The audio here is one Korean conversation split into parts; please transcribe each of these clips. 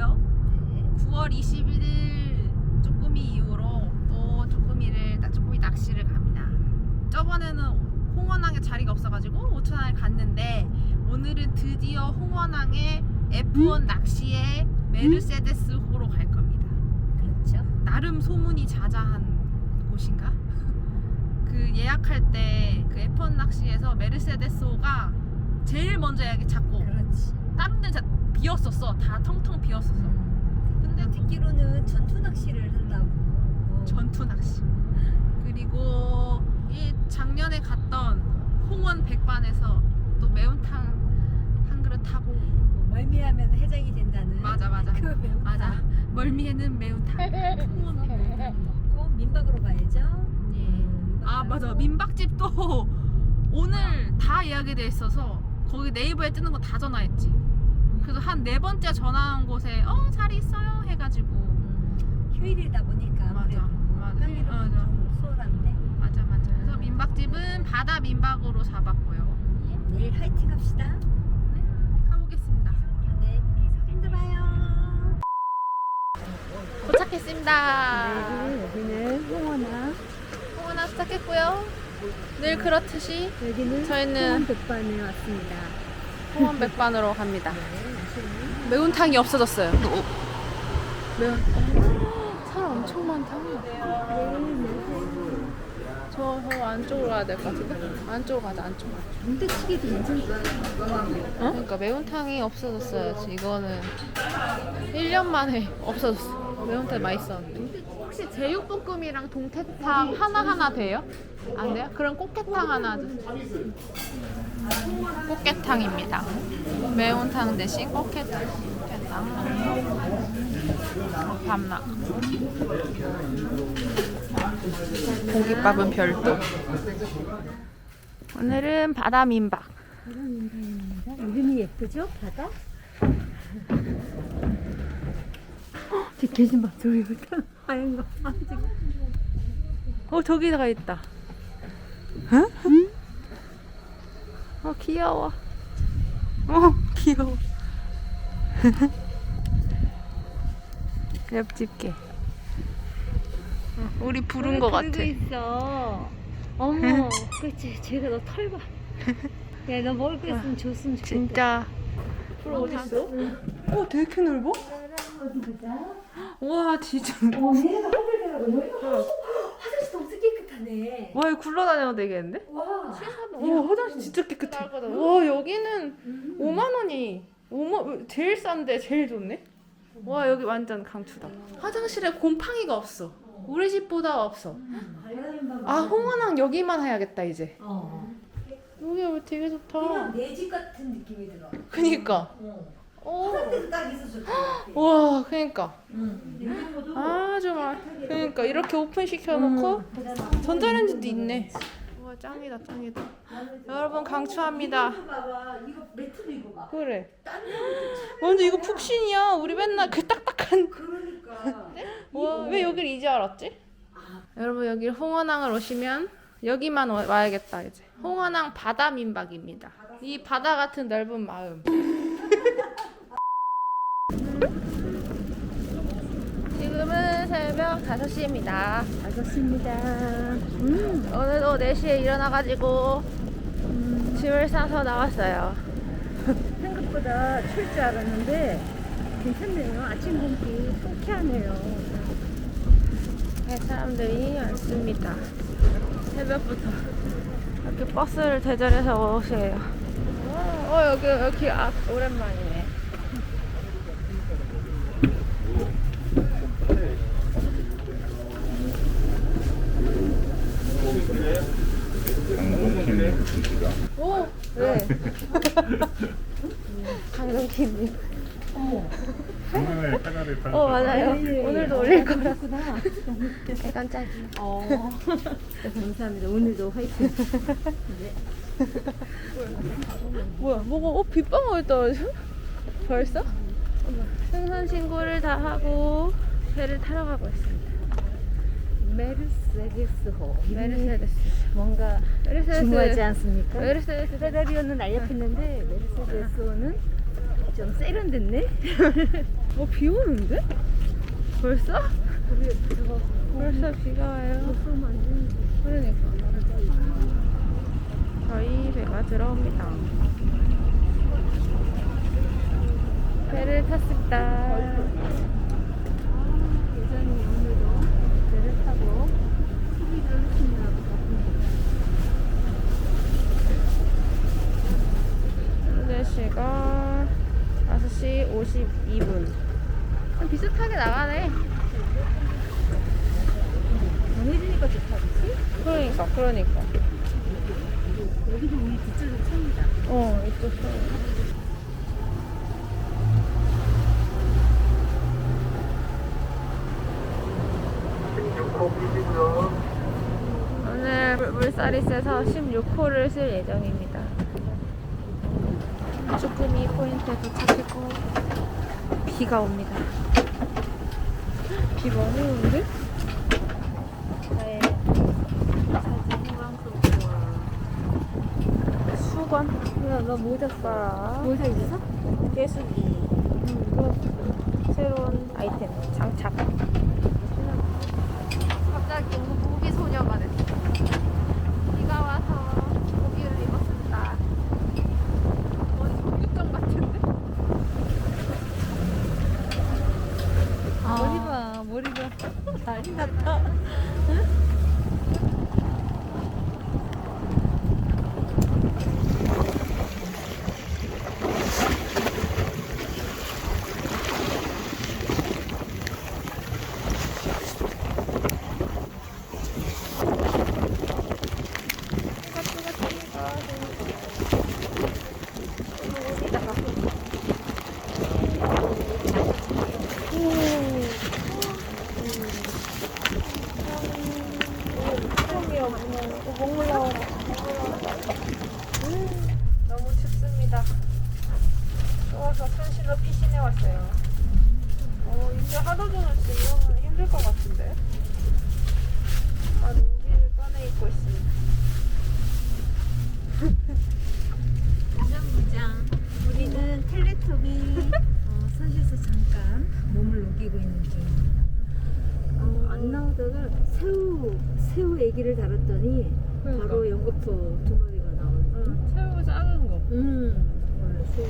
8일이고요. 네. 9월 21일 쭈꾸미 이후로 또 나- 쭈꾸미 낚시를 갑니다. 저번에는 홍원항에 자리가 없어가지고 오천항에 갔는데 오늘은 드디어 홍원항에 F1 낚시에 메르세데스 호로 갈 겁니다. 그렇죠. 나름 소문이 자자한 곳인가? 그 예약할 때 그 F1 낚시에서 메르세데스 호가 제일 먼저 예약이 잡고 그렇지. 다른 데는 다 비었었어. 다 텅텅 비었었어. 근데 듣기로는 전투 낚시를 한다고. 뭐 전투 낚시. 그리고 이 작년에 갔던 홍원 백반에서 또 매운탕 한 그릇 하고 뭐 멀미하면 해장이 된다는. 맞아 맞아 그 매운탕. 맞아 멀미에는 매운탕. 홍원 백반. 먹고 민박으로 가야죠. 예. 아 맞아 민박집도 오늘 다 예약이 돼 있어서 거기 네이버에 뜨는 거 다 전화했지. 그래서 한 네 번째 전화한 곳에 어 자리 있어요 해가지고 음, 휴일이다 보니까 맞아, 맞아. 평일은 맞아. 좀 수월한데 맞아 맞아. 그래서 민박집은 바다 민박으로 잡았고요. 내일 화이팅 합시다. 네, 가보겠습니다. 네. 또 봐요. 도착했습니다. 네, 여기는 홍원아. 홍원아 도착했고요. 늘 그렇듯이 여기는 저희는 백반에 왔습니다. 홍원 백반으로 갑니다. 매운탕이 없어졌어요. 매운. 사람 엄청 많다. 저, 저 안쪽으로 가야 될 것 같은데? 안쪽으로 가자, 안쪽으로. 문대치기도 괜찮다. 어? 그러니까 매운탕이 없어졌어요. 이거는 1년 만에 없어졌어. 매운탕 맛있었는데. 혹시 제육볶음이랑 동태탕 하나하나 돼요? 안 돼요? 그럼 꽃게탕 하나 주세요. 꽃게탕입니다. 매운탕 대신 꽃게탕. 꽃게탕. 밤락. 고깃밥은 별도. 오늘은 바다 민박. 이름이 예쁘죠? 바다? 저 계신 봐. 하얀 거. 아, 지금. 어 저기다가 있다. 어 귀여워. 어 귀여워. 옆집게. 어, 우리 부른 거 같아. 그리고 있어. 어머, 그렇지. 제가 너 털 봐. 야, 너 먹을 거 있으면 줬으면 좋겠다. 진짜. 불 어디 있어? 어 되게 넓어? 보자. 와 진짜. 어, 얘가 허벌더라고. 여기가 화장실 엄청 깨끗하네. 와 이거 굴러다녀도 되겠는데? 와. 와 화장실 진짜 깨끗해. 와 여기는 5만 원이 5만 제일 싼데 제일 좋네. 와 여기 완전 강추다. 화장실에 곰팡이가 없어. 우리 집보다 없어. 아 홍원항 여기만 해야겠다 이제. 어. 여기 여기 되게 좋다. 그냥 내 집 같은 느낌이 들어. 그니까. 어. 딱 좋다. 와 그니까. 응. 냉장고도 아주 막 그니까 이렇게 오픈 시켜놓고 전자레인지도 있네. 와 짱이다 짱이다. 여러분 강추합니다. 봐봐. 이거 매트도 이거 봐. 그래. 완전 이거 푹신이야. 우리 맨날 그 딱딱한. 그러니까. 와, 왜 여길 이제 알았지? 여러분 여기 홍원항을 오시면 여기만 와- 와야겠다 이제. 홍원항 바다 민박입니다. 이 바다 같은 넓은 마음. 지금은 새벽 5시입니다. 알겠습니다. 음. 오늘도 4시에 일어나가지고 짐을 싸서 나왔어요. 생각보다 추울 줄 알았는데 괜찮네요. 아침 공기 통쾌하네요. 네, 사람들이 많습니다. 새벽부터 이렇게 버스를 대절해서 오세요. 어, 어, 여기 여기 아 오랜만이네. 강동킴 오, 네. 강동킴님. 타는 어 맞아요. 오늘도 올릴 거라. 그렇구나. 네, 깜짝이야. 어. 네, 감사합니다. 오늘도 화이팅. 뭐야, 뭐가 어 빗방울 떨어져? 벌써? 생선 신고를 다 하고 배를 타러 가고 있습니다. 메르세데스호. 메르세데스. 뭔가 메르세데스. 중요하지 않습니까? 메르세데스. 페라리오는 날렵했는데 메르세데스호는 좀 세련됐네. 어, 비 오는데? 벌써? 벌써 비가 와요. 그러니까. 저희 배가 들어옵니다. 배를 탔습니다. 예전에 오늘도 배를 타고 수비를 하시느라고 바쁩니다. 현재 시각 5시 52분. 비슷하게 나가네. 정해지니까 좋다, 그치? 그러니까, 그러니까. 여기도 우리 뒤쪽에 차입니다. 어, 이쪽 오늘 물- 물살이 세서 16호를 쓸 예정입니다. 쭈꾸미 포인트에 도착했고 비가 옵니다. 비 많이 오는데? 저의 사진 희망스럽고. 수건? 야, 너 모자 써라. 모자 있어? 깨수기. 그 새로운 아이템 장착. 갑자기 무기 소녀가 됐어. 비가 와서 무기를 입었습니다. 거의 정육점 같은데? 머리 봐, 머리가 난리 났다. 너무 춥습니다. 추워서 손실로 피신해 왔어요. 어, 이제 하루 종일 지금 힘들 것 같은데? 아, 우비를 꺼내 입고 있습니다. 무장무장. 텔레톱이 어, 사실서 잠깐 몸을 녹이고 있는 중입니다. 어, 안 나오다가 새우 새우 애기를 다뤘더니 그러니까. 바로 연거푸 두 마리가 나오네. 응, 새우 작은 거. 음, 원래 새우.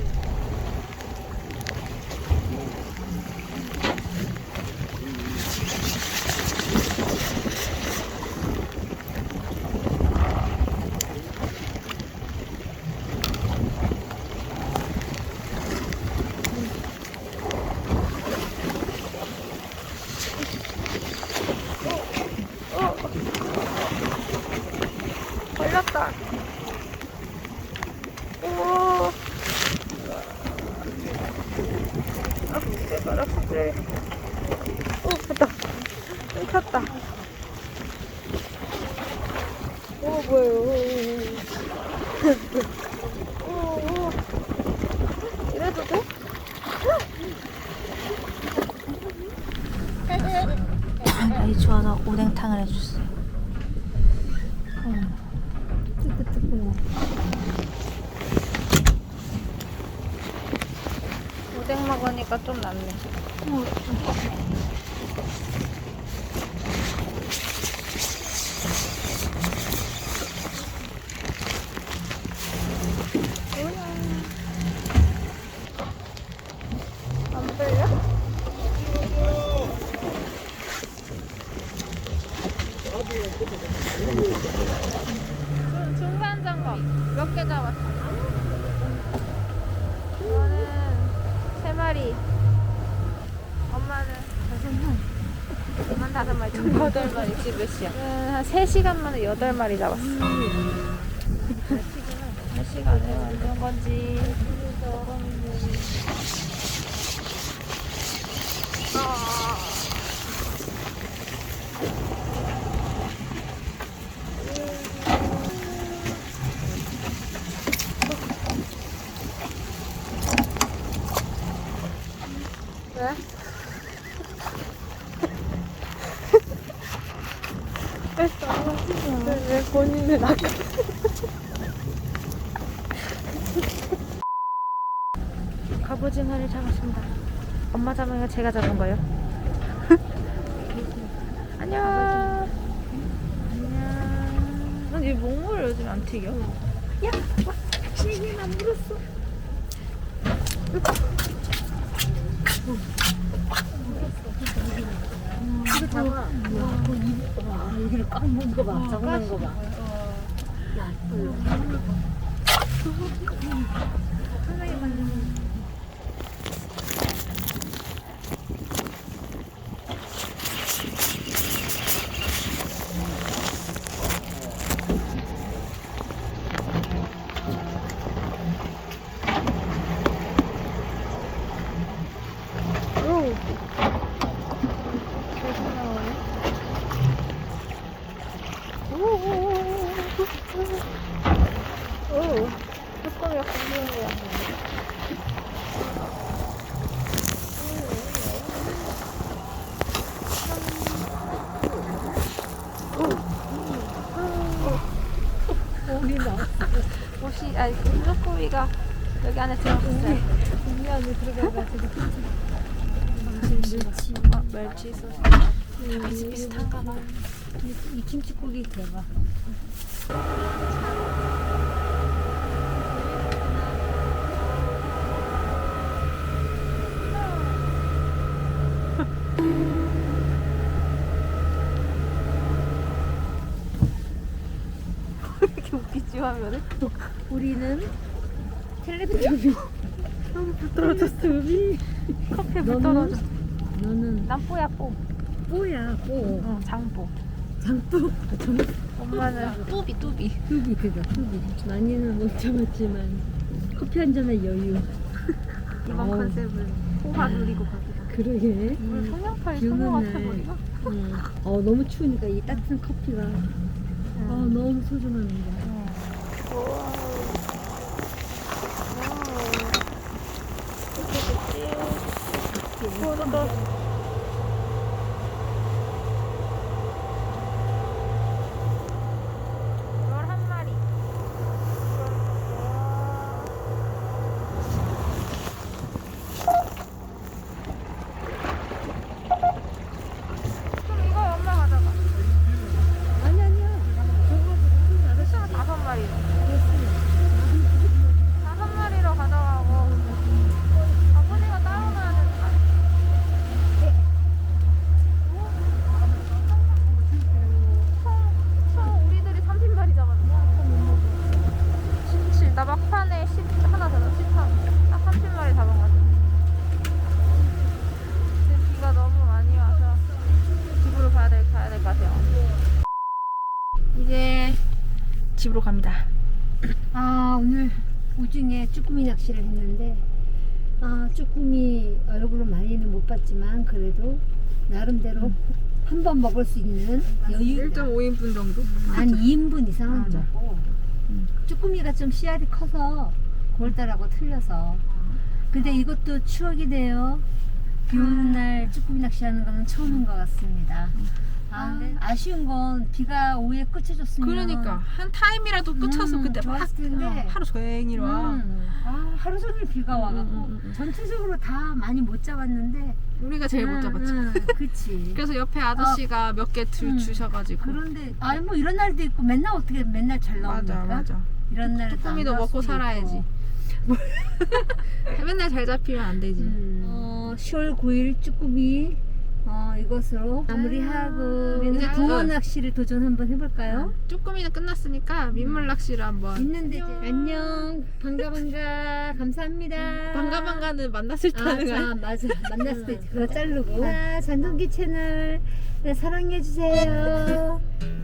걸렸다. 오. 아, 제발 아프지. 오, 됐다. 끊겼다. 오, 뭐예요? 오, 오. 이래도 돼? 아이 좋아서 오뎅탕을 해줬어요. 뜨끈뜨끈. 오뎅 먹으니까 좀 낫네. 안 8마리 지금 몇 시야? 한 3시간 만에 8마리 잡았어. 몇 시간에 만든 건지. 왜? 왜 본인은 아까 갑오징어를 잡았습니다. 엄마 잡은 거 제가 잡은 거예요. 안녕. 안녕. 아니 목물 요즘 안 튀겨? 시계만 물었어. 봐. 여기를 꽉 먹은 거 봐. 야, 이거. 뚜껑이가 감기는 거야. 우리 나. 옷이 아니 쭈꾸미가 여기 안에 들어갔어요. 안에 들어가가지고. 어, 멸치 소스. 비슷비슷한가 봐. 이, 이 김치국이 대박. 이렇게 웃기지 하면은 우리는 텔레비전 떨어졌어 우리. 커피에 물? 떨어져. 너는 난 뽀야 뽀. 뽀야 뽀. 응 장뽀. 장뽀. 장 엄마는 뚜비 뚜비. 뚜비 그거 뚜비. 많이는 못 참았지만 커피 한 잔의 여유. 이번 아우. 컨셉은 호화 누리고 가기다. 그러게. 우리 소녀파이 비 오는 소녀 같아 날. 머리가. 응. 어 너무 추우니까 이 따뜻한 커피가 어 너무 소중한 거야. 열한 마리. 그럼 이거 엄마 가져가. 아니 아니야. 저거 숫자가 다섯 마리. 다섯 마리로 가져가고 아버지가 따로 놔야 되는 거 아니야? 총, 총 우리들이 30마리 잡았네. 17. 나 막판에 10 하나 더 13. 딱 30마리 잡은 거 같아. 근데 비가 너무 많이 와서 집으로 가야 될 가야 될 것 같아요. 이제 집으로 갑니다. 아 오늘 오중에 쭈꾸미 낚시를 했는데 아 쭈꾸미 얼굴은 많이는 못 봤지만 그래도 나름대로 한번 먹을 수 있는 여유 1.5인분 정도? 한 2인분 이상은 맞아. 먹고 쭈꾸미가 좀 씨알이 커서 골달하고 틀려서 근데 이것도 추억이 돼요 비 오는 날 쭈꾸미 낚시하는 거는 처음인 것 같습니다 아, 근데 아쉬운 건 비가 오후에 끝쳐줬으면 그러니까 한 타임이라도 끝쳐서 음, 그때 막 좋았을 텐데. 어, 하루 종일 와. 음, 아, 하루 종일 비가 음, 와갖고 음, 음, 음. 전체적으로 다 많이 못 잡았는데 우리가 제일 못 음, 잡았지. 음, 그치 그래서 옆에 아저씨가 몇 개 음. 주셔가지고. 그런데 아니 뭐 이런 날도 있고 맨날 어떻게 맨날 잘 나옵니까? 맞아 맞아. 이런 날은 쭈꾸미도 먹고 살아야지. 맨날 잘 잡히면 안 되지. 음. 어, 10월 9일 쭈꾸미 어, 이것으로 마무리하고 이제 붕어 끝. 낚시를 도전 한번 해볼까요? 쭈꾸미는 끝났으니까 민물 낚시를 한번. 있는데 이제 안녕 반가 반가 감사합니다 반가 반가는 만났을 때 아, 하는 거야. 자, 맞아. 만났을 때 그거 자르고. 아, 전동기 채널 네, 사랑해 주세요.